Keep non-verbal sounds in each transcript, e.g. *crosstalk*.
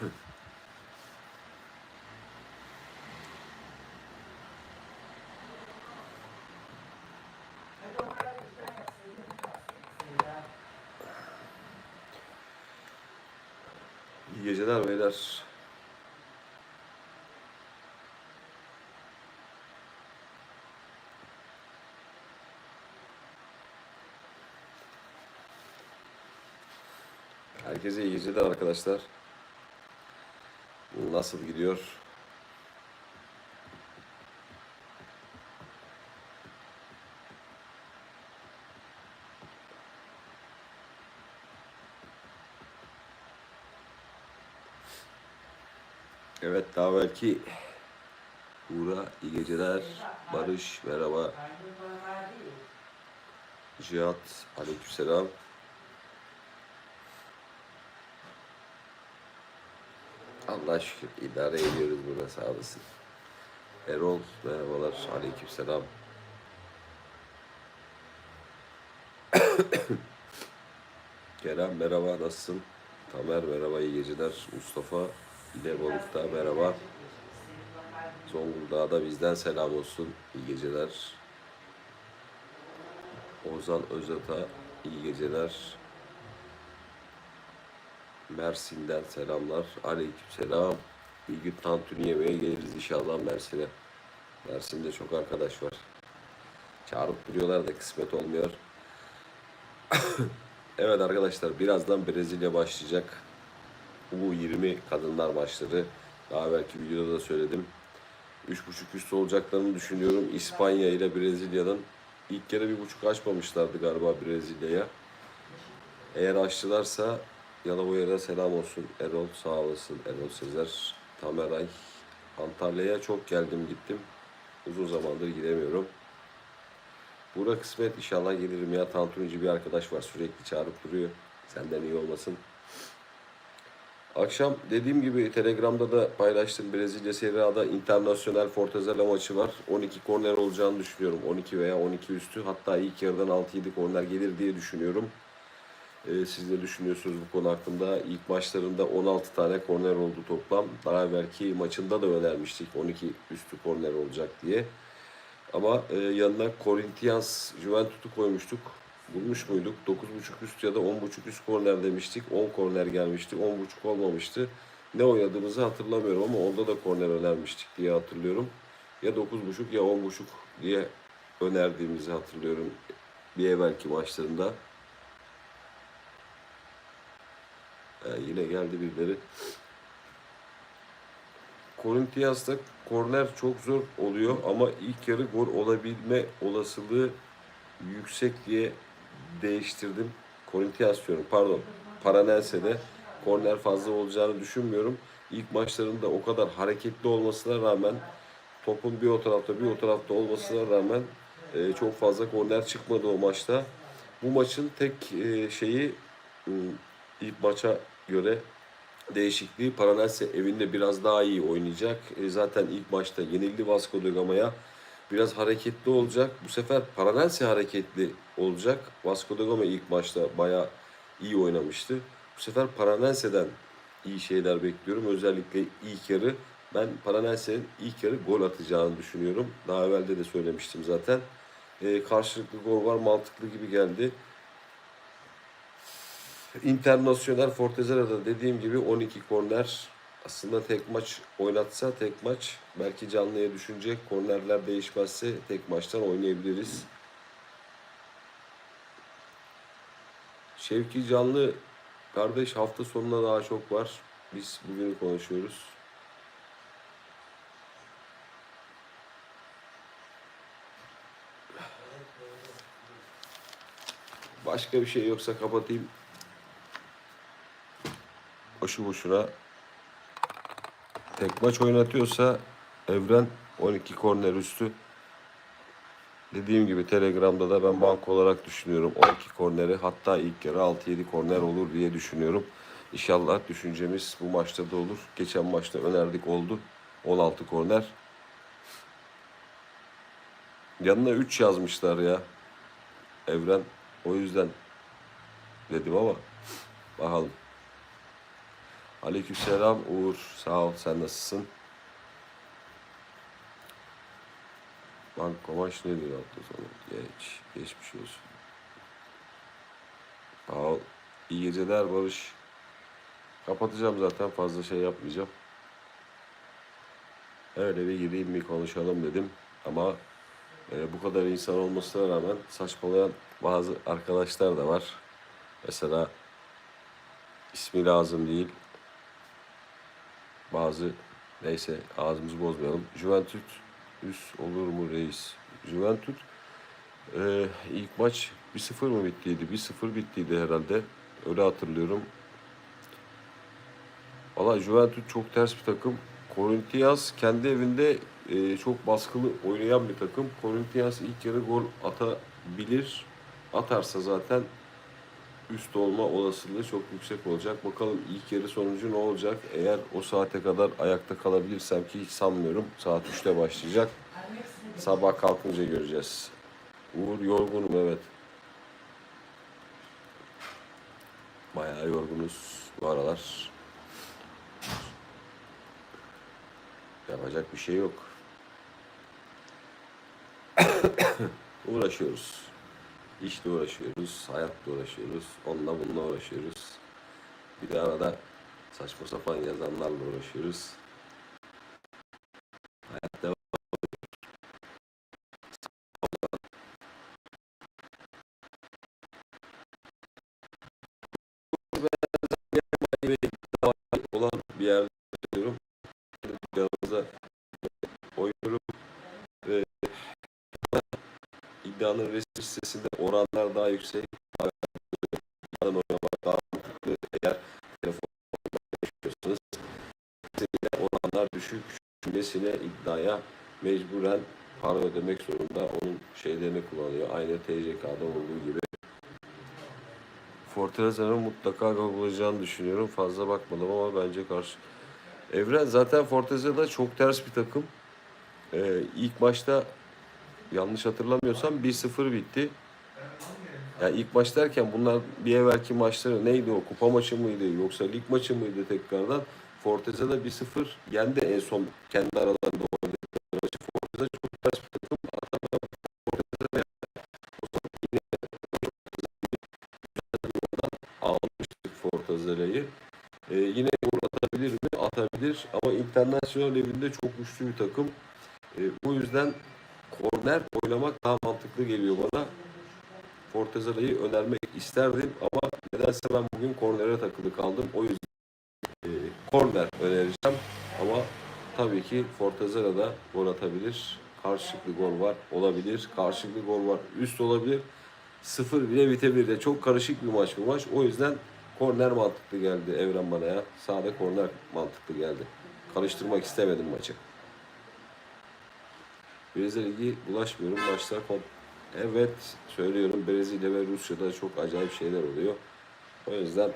İyi geceler beyler. Herkese iyi geceler arkadaşlar. Nasıl gidiyor? Evet daha belki Uğra iyi geceler. Barış merhaba. Cihat aleykümselam. Allah şükür idare ediyoruz burada sağ olasın. Erol merhabalar aleykümselam. *coughs* Kerem merhaba nasılsın? Tamer merhaba iyi geceler. Mustafa ile balıkta merhaba. Zonguldak'a da bizden selam olsun. İyi geceler. Ozan Özat'a iyi geceler. Mersin'den selamlar. Aleykümselam. Bir gün tantuni yemeye geliriz inşallah Mersin'e. Mersin'de çok arkadaş var. Çağırıp duruyorlar da kısmet olmuyor. *coughs* evet arkadaşlar birazdan Brezilya başlayacak. U20 kadınlar maçları. Daha belki videoda da söyledim. 3.5 üst olacaklarını düşünüyorum. İspanya ile Brezilya'nın ilk kere bir buçuk açmamışlardı galiba Brezilya'ya. Eğer açtılarsa Yalova'ya selam olsun. Erol sağ olasın. Erol Sezer, Tameray. Antalya'ya çok geldim gittim. Uzun zamandır gidemiyorum. Burak kısmet inşallah gelirim ya. Tantunici bir arkadaş var sürekli çağırıp duruyor. Senden iyi olmasın. Akşam dediğim gibi Telegram'da da paylaştım. Brezilya Serie A'da Internasyonel Fortaleza maçı var. 12 korner olacağını düşünüyorum. 12 veya 12 üstü. Hatta ilk yarıdan 6-7 korner gelir diye düşünüyorum. Ee, siz ne düşünüyorsunuz bu konu hakkında? İlk maçlarında 16 tane korner oldu toplam. Daha evvelki maçında da önermiştik 12 üstü korner olacak diye. Ama e, yanına Corinthians Juventus'u koymuştuk. Bulmuş muyduk? 9.5 üst ya da 10.5 üst korner demiştik. 10 korner gelmişti. 10.5 olmamıştı. Ne oynadığımızı hatırlamıyorum ama onda da korner önermiştik diye hatırlıyorum. Ya 9.5 ya 10.5 diye önerdiğimizi hatırlıyorum bir evvelki maçlarında. Ee, yine geldi birileri. Corinthians'ta korner çok zor oluyor ama ilk yarı gol olabilme olasılığı yüksek diye değiştirdim. Corinthians diyorum pardon. Paranelse'de korner fazla olacağını düşünmüyorum. İlk maçlarında o kadar hareketli olmasına rağmen topun bir o tarafta bir o tarafta olmasına rağmen e, çok fazla korner çıkmadı o maçta. Bu maçın tek e, şeyi e, ilk maça göre değişikliği Paranelse evinde biraz daha iyi oynayacak. E, zaten ilk maçta yenildi Vasco da Gama'ya. Biraz hareketli olacak. Bu sefer Paranelse hareketli olacak. Vasco da Gama ilk maçta bayağı iyi oynamıştı. Bu sefer Paranelse'den iyi şeyler bekliyorum. Özellikle ilk yarı. Ben Paranelse'nin ilk yarı gol atacağını düşünüyorum. Daha evvelde de söylemiştim zaten. E, karşılıklı gol var mantıklı gibi geldi. Internasyonel Fortezera'da dediğim gibi 12 korner aslında tek maç oynatsa tek maç belki canlıya düşünecek. Kornerler değişmezse tek maçtan oynayabiliriz. Şevki Canlı kardeş hafta sonuna daha çok var. Biz bugünü konuşuyoruz. Başka bir şey yoksa kapatayım. Boşu boşuna tek maç oynatıyorsa Evren 12 korner üstü. Dediğim gibi Telegram'da da ben bank olarak düşünüyorum 12 korneri hatta ilk yarı 6-7 korner olur diye düşünüyorum. İnşallah düşüncemiz bu maçta da olur. Geçen maçta önerdik oldu. 16 korner. Yanına 3 yazmışlar ya. Evren. O yüzden dedim ama bakalım. Aleykümselam Uğur. Sağ ol. Sen nasılsın? Banko maç nedir hafta sonu? Geç. Geçmiş olsun. Sağ ol. İyi geceler Barış. Kapatacağım zaten. Fazla şey yapmayacağım. Öyle bir gireyim bir konuşalım dedim. Ama e, bu kadar insan olmasına rağmen saçmalayan bazı arkadaşlar da var. Mesela ismi lazım değil. Bazı neyse ağzımızı bozmayalım. Juventud üst olur mu reis? Juventud e, ilk maç 1-0 mı bittiydi? 1-0 bittiydi herhalde. Öyle hatırlıyorum. Valla Juventud çok ters bir takım. Corinthians kendi evinde e, çok baskılı oynayan bir takım. Corinthians ilk yarı gol atabilir. Atarsa zaten üst olma olasılığı çok yüksek olacak. Bakalım ilk yarı sonucu ne olacak? Eğer o saate kadar ayakta kalabilirsem ki hiç sanmıyorum. Saat 3'te başlayacak. Sabah kalkınca göreceğiz. Uğur yorgunum evet. Bayağı yorgunuz bu aralar. Yapacak bir şey yok. *coughs* Uğraşıyoruz. İşle uğraşıyoruz, hayatla uğraşıyoruz, onunla bununla uğraşıyoruz. Bir de arada saçma sapan yazanlarla uğraşıyoruz. Hayat devam. olan bir yerde diyorum. Dükkanımıza oynuyorum ve iddianın resmi sitesinde yüksek. İddiadan oynamak daha mantıklı. Eğer telefonla sitesinde oranlar düşük cümlesine iddiaya mecburen para ödemek zorunda. Onun şeylerini kullanıyor. Aynı TCK'da olduğu gibi. Fortaleza'nın mutlaka gol bulacağını düşünüyorum. Fazla bakmadım ama bence karşı. Evren zaten Fortaleza'da çok ters bir takım. Ee, ilk maçta yanlış hatırlamıyorsam 1-0 bitti. Yani ilk maç derken bunlar bir evvelki maçları neydi o? Kupa maçı mıydı yoksa lig maçı mıydı tekrardan? Fortaleza'da 1-0 yendi en son kendi aralarında oynadıkları maçı. Fortaleza çok ters bir takım. Ee, yine gol atabilir? Atabilir. Ama internasyonel evinde çok güçlü bir takım. Ee, bu yüzden korner oynamak daha mantıklı geliyor bana. Fortaleza'yı önermek isterdim ama nedense ben bugün kornere takılı kaldım. O yüzden e, korner önereceğim. Ama tabii ki Fortaleza da gol atabilir. Karşılıklı gol var olabilir. Karşılıklı gol var üst olabilir. Sıfır bile bitebilir de çok karışık bir maç bu maç. O yüzden korner mantıklı geldi Evren bana ya. Sade korner mantıklı geldi. Karıştırmak istemedim maçı. Brezilya Ligi bulaşmıyorum. Maçlar kom- Evet söylüyorum Brezilya ve Rusya'da çok acayip şeyler oluyor. O yüzden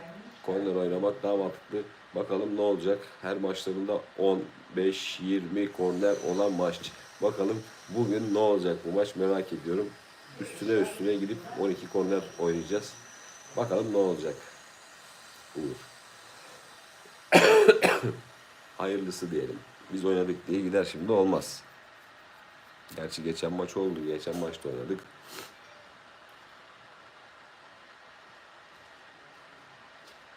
korner oynamak daha mantıklı. Bakalım ne olacak. Her maçlarında 10, 5, 20 korner olan maç. Bakalım bugün ne olacak bu maç merak ediyorum. Üstüne üstüne gidip 12 korner oynayacağız. Bakalım ne olacak. Uğur. *coughs* Hayırlısı diyelim. Biz oynadık diye gider şimdi olmaz. Gerçi geçen maç oldu. Geçen maçta oynadık.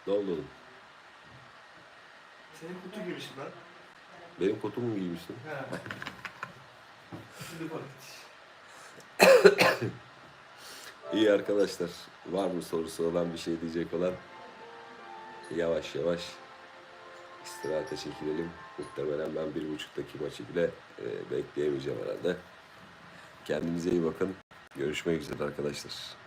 Ne oldu oğlum? Senin kutu gibiymiş lan. Benim kotumu mu giymişsin? He. Şimdi bak. *coughs* İyi arkadaşlar. Var mı sorusu olan bir şey diyecek olan? Yavaş yavaş istirahate çekilelim. Muhtemelen ben bir buçuktaki maçı bile e, bekleyemeyeceğim herhalde. Kendinize iyi bakın. Görüşmek üzere arkadaşlar.